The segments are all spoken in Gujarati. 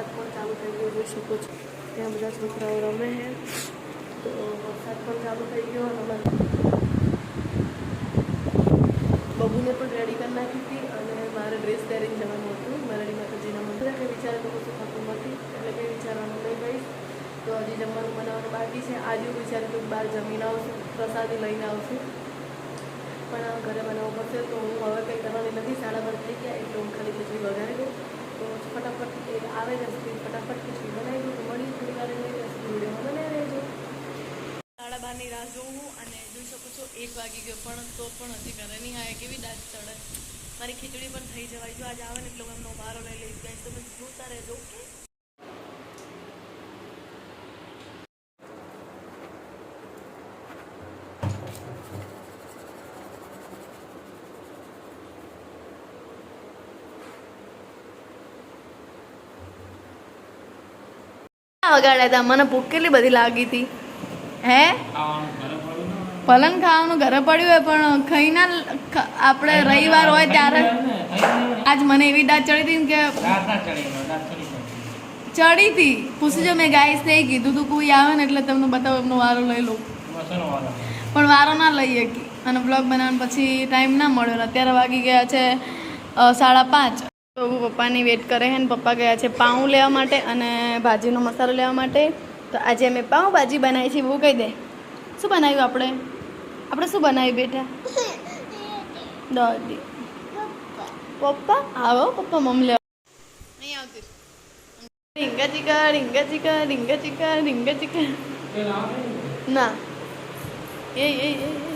જોઈ શકો છો. ત્યાં બધા છોકરાઓ રમે છે. તો વરસાદ પણ ચાલુ થઈ ગયો અને બબુને પણ રેડી કરી નાખી હતી અને મારે ડ્રેસ પહેરીને જવાનું હતું. મારાડી માતાજીના મંદિર કે વિચારે તો કશું થતું નથી, એટલે કંઈ વિચારવાનું નહીં ગઈશ તો હજી જમવાનું બનાવવાનું બાકી છે. આજે હું વિચારે તો બહાર જમીને આવશું, પ્રસાદી લઈને આવશું. પણ ઘરે બનાવવું પડશે, તો હું હવે કંઈ કરવાની નથી. સાડા બાર થઈ ગયા એટલે હું ખાલી ખીચડી વઘારી દઉં. તો ફટાફટ આવે રેસીપી ફટાફટ ખીચડી બનાવી દઉં તો મળી થોડી વાર વિડીયોમાં બનાવી રહેજો સાડા બારની રાહ જોઉં અને જોઈ શકો છો, એક વાગી ગયો પણ તો પણ હજી ઘરે નહીં આવે, કેવી દાંત ચડે. મારી ખીચડી પણ થઈ જવાય. જો આજે આવે ને, એટલે હું એમનો બારો લઈ લઈશ. ગાઈસ તમે જોતા રહેજો ઓકે વગાડ્યા હતા. મને ભૂખ કેટલી બધી લાગી હતી. હે? પલંગ ખાવાનું ઘરે પડ્યું હોય પણ ખાઈ ના આપણે રવિવાર હોય ત્યારે આજ મને એવી દાંત ચડી હતી કે ચડી હતી. પૂછી જો મેં ગાઈસ ને કીધું તું કોઈ આવે ને એટલે તમને બતાવો એમનો વારો લઈ લઉં. પણ વારો ના લઈ શકી. અને બ્લોગ બનાવવાનો પછી ટાઈમ ના મળ્યો. અત્યારે વાગી ગયા છે સાડા પાંચ. તો પપ્પાની વેટ કરે છે પપ્પા ગયા છે પાઉં લેવા માટે અને ભાજીનો મસાલો લેવા માટે. તો આજે અમે પાઉં ભાજી બનાવી છે બહુ કહી દે. શું બનાવ્યું આપણે? આપણે શું બનાવ્યું બેટા? દાદી. પપ્પા? આવો પપ્પા મમ્મી લેવા. નહીં આવતી. રીંગા ચીકા રીંગા ચીકા રીંગા ચીકા રીંગા ચીકા ના. એ એ એ, એ, એ.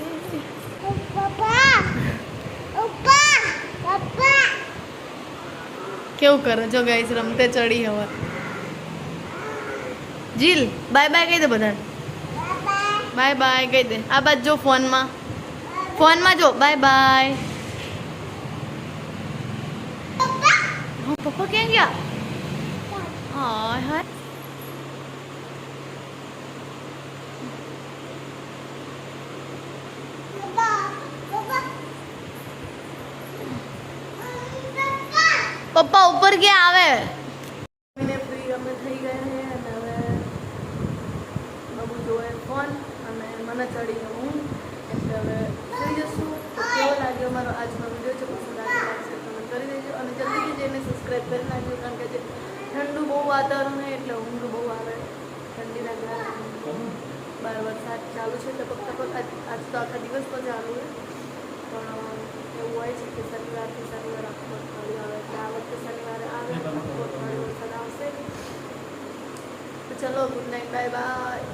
કેવું કરો? જો ગાઈસ રમતે ચડી હવે. જીલ બાય બાય કહી દે બધાને. બાય બાય કહી દે. આ બાદ જો ફોનમાં. ફોનમાં જો બાય બાય હા પપ્પા ક્યાં ગયા? હા હાય. પપ્પા ઉપર ક્યાં આવે? મને ચડી હું એટલે હવે જોઈ જશું. કેવો લાગ્યો મારો આજનો વીડિયો છે પસંદ લાગશે કમેન્ટ કરી દેજો. અને જલ્દીથી જઈને સબસ્ક્રાઈબ કરી નાખજો, કારણ કે ઠંડુ બહુ વાતાવરણ છે એટલે ઊંઘ બહુ આવે. ઠંડીના કારણે બાર વરસાદ ચાલુ છે એટલે ટપક આજ તો આખા દિવસ તો ચાલુ છે. પણ એવું હોય છે કે શનિવારથી શનિવાર આખું અઠવાડિયું આવે એટલે આ વખતે શનિવારે આવે આખું અઠવાડિયું વરસાદ આવશે. તો ચલો ગુડ નાઇટ બાય બાય